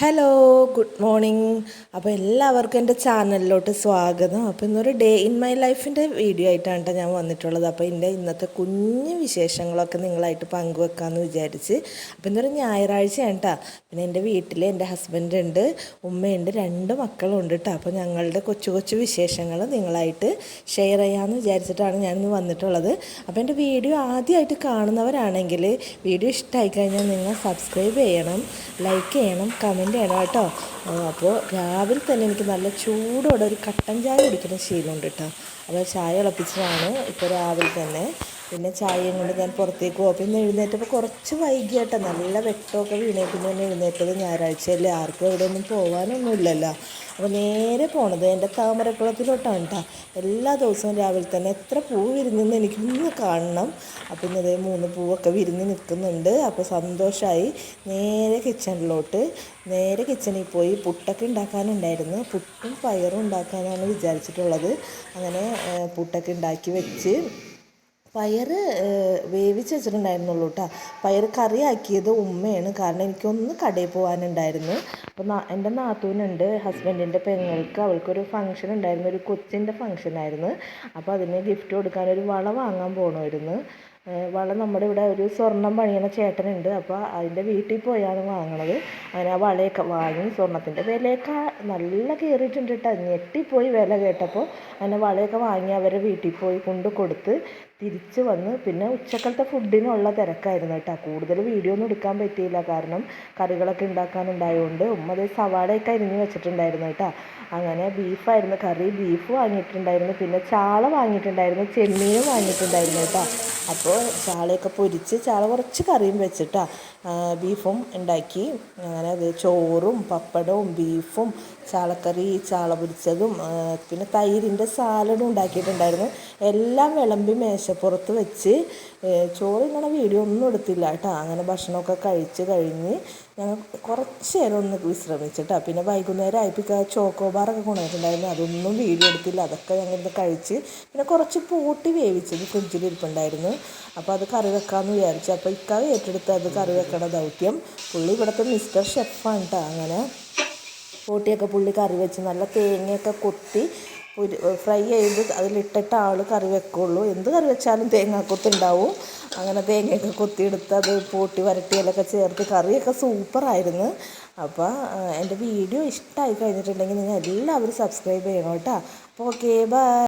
Hello good morning അപ്പോൾ എല്ലാവർക്കും എന്റെ ചാനലിലോട്ട് സ്വാഗതം. അപ്പോൾ ഇന്നൊരു ഡേ ഇൻ മൈ ലൈഫിന്റെ വീഡിയോ ആയിട്ടാണ് കേട്ടോ ഞാൻ വന്നിട്ടുള്ളത്. അപ്പോൾ എന്റെ ഇന്നത്തെ കുഞ്ഞു വിശേഷങ്ങളൊക്കെ നിങ്ങളായിട്ട് പങ്കുവെക്കാമെന്ന് വിചാരിച്ച്. അപ്പോൾ ഇന്നൊരു ഞായറാഴ്ചയാണ് കേട്ടോ പിന്നെ എന്റെ വീട്ടിൽ എന്റെ ഹസ്ബൻഡ് ഉണ്ട് ഉമ്മയുണ്ട് രണ്ട് മക്കളുണ്ട് കേട്ടോ അപ്പോൾ ഞങ്ങളുടെ കൊച്ചു കൊച്ചു വിശേഷങ്ങൾ നിങ്ങളായിട്ട് ഷെയർ ചെയ്യാമെന്ന് വിചാരിച്ചിട്ടാണ് ഞാനിന്ന് വന്നിട്ടുള്ളത്. അപ്പോൾ എന്റെ വീഡിയോ ആദ്യമായിട്ട് കാണുന്നവരാണെങ്കിൽ വീഡിയോ ഇഷ്ടമായി കഴിഞ്ഞാൽ നിങ്ങൾ സബ്സ്ക്രൈബ് ചെയ്യണം ലൈക്ക് ചെയ്യണം കമന്റ് ചെയ്യണം കേട്ടോ. അപ്പോൾ രാവിലെ തന്നെ എനിക്ക് നല്ല ചൂടോടെ ഒരു കട്ടൻ ചായ കുടിക്കുന്ന ശീലമുണ്ട് കേട്ടോ. അപ്പോൾ ചായ തിളപ്പിച്ചതാണ് ഇപ്പോൾ രാവിലെ തന്നെ. പിന്നെ ചായയും കൊണ്ട് ഞാൻ പുറത്തേക്ക് പോകും പിന്നെ എഴുന്നേറ്റപ്പോൾ കുറച്ച് വൈകിയാട്ടോ. നല്ല വെട്ടമൊക്കെ വീണേ. പിന്നെ തന്നെ എഴുന്നേറ്റത് ഞായറാഴ്ചയല്ലേ. ആർക്കും എവിടെയൊന്നും പോകാനൊന്നും ഇല്ലല്ലോ അപ്പോൾ നേരെ പോണത് എന്റെ താമരക്കുളത്തിലോട്ടാണ് കേട്ടോ. എല്ലാ ദിവസവും രാവിലെ തന്നെ എത്ര പൂ വിരിഞ്ഞെന്ന് എനിക്കൊന്ന് കാണണം. അപ്പോൾ ഇന്നതേ മൂന്ന് പൂവൊക്കെ വിരിഞ്ഞ് നിൽക്കുന്നുണ്ട്. അപ്പോൾ സന്തോഷമായി നേരെ കിച്ചണിലോട്ട്. നേരെ കിച്ചണിൽ പോയി പുട്ടൊക്കെ ഉണ്ടാക്കാനുണ്ടായിരുന്നു. പുട്ടും പയറും ഉണ്ടാക്കാനാണ് വിചാരിച്ചിട്ടുള്ളത്. അങ്ങനെ പുട്ടൊക്കെ ഉണ്ടാക്കി വെച്ച് പയർ വേവിച്ച് വെച്ചിട്ടുണ്ടായിരുന്നുള്ളൂ കേട്ടോ പയർ കറി ആക്കിയത് ഉമ്മയാണ്. കാരണം എനിക്കൊന്ന് കടയിൽ പോകാനുണ്ടായിരുന്നു അപ്പോൾ എന്റെ നാത്തൂനുണ്ട് ഹസ്ബൻഡിന്റെ പെങ്ങൾക്ക് അവൾക്കൊരു ഫംഗ്ഷൻ ഉണ്ടായിരുന്നു. ഒരു കൊച്ചിന്റെ ഫംഗ്ഷൻ ആയിരുന്നു. അപ്പോൾ അതിന് ഗിഫ്റ്റ് കൊടുക്കാൻ ഒരു വള വാങ്ങാൻ പോകണമായിരുന്നു വള നമ്മുടെ ഇവിടെ ഒരു സ്വർണം പണിയണ ചേട്ടനുണ്ട്. അപ്പോൾ അതിന്റെ വീട്ടിൽ പോയാണ് വാങ്ങണത്. അങ്ങനെ ആ വളയൊക്കെ വാങ്ങി സ്വർണത്തിന്റെ വിലയൊക്കെ നല്ല കയറിയിട്ടുണ്ട് കേട്ടോ ഞെട്ടിപ്പോയി വില കേട്ടപ്പോൾ അങ്ങനെ വളയൊക്കെ വാങ്ങി അവരെ വീട്ടിൽ പോയി കൊണ്ട് കൊടുത്ത് തിരിച്ച് വന്ന് പിന്നെ ഉച്ചക്കലത്തെ ഫുഡിനുള്ള തിരക്കായിരുന്നു കേട്ടോ കൂടുതൽ വീഡിയോ ഒന്നും എടുക്കാൻ പറ്റിയില്ല. കാരണം കറികളൊക്കെ ഉണ്ടാക്കാനുണ്ടായതുകൊണ്ട് ഉമ്മ അത് സവാളയൊക്കെ അരിഞ്ഞ് വെച്ചിട്ടുണ്ടായിരുന്നു കേട്ടോ അങ്ങനെ ബീഫായിരുന്നു. കറി ബീഫ് വാങ്ങിയിട്ടുണ്ടായിരുന്നു. പിന്നെ ചാള വാങ്ങിയിട്ടുണ്ടായിരുന്നു. ചെമ്മീനും വാങ്ങിയിട്ടുണ്ടായിരുന്നു കേട്ടോ അപ്പോൾ ചാളയൊക്കെ പൊരിച്ച് ചാള കുറച്ച് കറിയും വെച്ചിട്ടാ ബീഫും ഉണ്ടാക്കി. അങ്ങനെ അത് ചോറും പപ്പടവും ബീഫും ചാളക്കറി ചാള പൊരിച്ചതും പിന്നെ തൈരിന്റെ സാലഡും ഉണ്ടാക്കിയിട്ടുണ്ടായിരുന്നു. എല്ലാം വിളമ്പി മേശപ്പുറത്ത് വെച്ച് ചോറ് ഇങ്ങനെ വീഡിയോ ഒന്നും എടുത്തില്ല കേട്ടോ. അങ്ങനെ ഭക്ഷണമൊക്കെ കഴിച്ച് കഴിഞ്ഞ് ഞങ്ങൾ കുറച്ച് നേരം ഒന്ന് വിശ്രമിച്ചിട്ടാ പിന്നെ വൈകുന്നേരം ആയപ്പോൾ ചോക്കോബാറൊക്കെ കൊണ്ടുവന്നിട്ടുണ്ടായിരുന്നു. അതൊന്നും വീഡിയോ എടുത്തില്ല. അതൊക്കെ ഞങ്ങൾ കഴിച്ച് പിന്നെ കുറച്ച് പൂട്ടി വേവിച്ചത് ഫ്രിഡ്ജിൽ ഇരിപ്പുണ്ടായിരുന്നു. അപ്പോൾ അത് കറി വെക്കാമെന്ന് വിചാരിച്ചു. അപ്പോൾ ഇക്കാവ് ഏറ്റെടുത്ത് അത് കറി വെക്കണ ദൗത്യം പുള്ളി ഇവിടുത്തെ മിസ്റ്റർ ഷെഫാണ് കേട്ടോ അങ്ങനെ പൂട്ടിയൊക്കെ പുള്ളി കറി വെച്ച് നല്ല തേങ്ങയൊക്കെ കൊത്തി ഫ്രൈ ചെയ്ത് അതിലിട്ടിട്ട് ആൾ കറി വെക്കുള്ളൂ. എന്ത് കറി വെച്ചാലും തേങ്ങാക്കൊത്തുണ്ടാവും അങ്ങനെ തേങ്ങയൊക്കെ കൊത്തിയെടുത്ത് അത് പൂട്ടി വരട്ടിയിലൊക്കെ ചേർത്ത് കറിയൊക്കെ സൂപ്പറായിരുന്നു. അപ്പോൾ എന്റെ വീഡിയോ ഇഷ്ടമായി കഴിഞ്ഞിട്ടുണ്ടെങ്കിൽ നിങ്ങൾ എല്ലാവരും സബ്സ്ക്രൈബ് ചെയ്യണം കേട്ടോ. അപ്പോൾ ഓക്കെ ബൈ